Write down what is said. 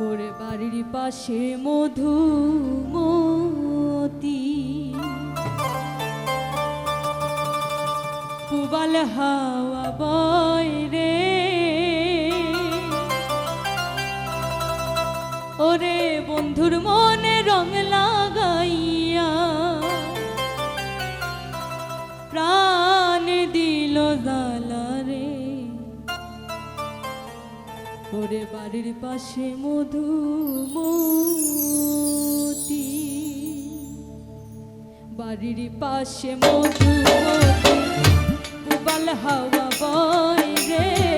ওরে বাড়ির পাশে মধু মধুমতি। পুবাল হাওয়া বয় রে। ওরে বন্ধুর মনে রং লাগাইয়া প্রাণ দিল জালা ওরে বাড়ির পাশে মধু মতি বাড়ির পাশে মধুমতি গোপাল হাওয়া বয় রে।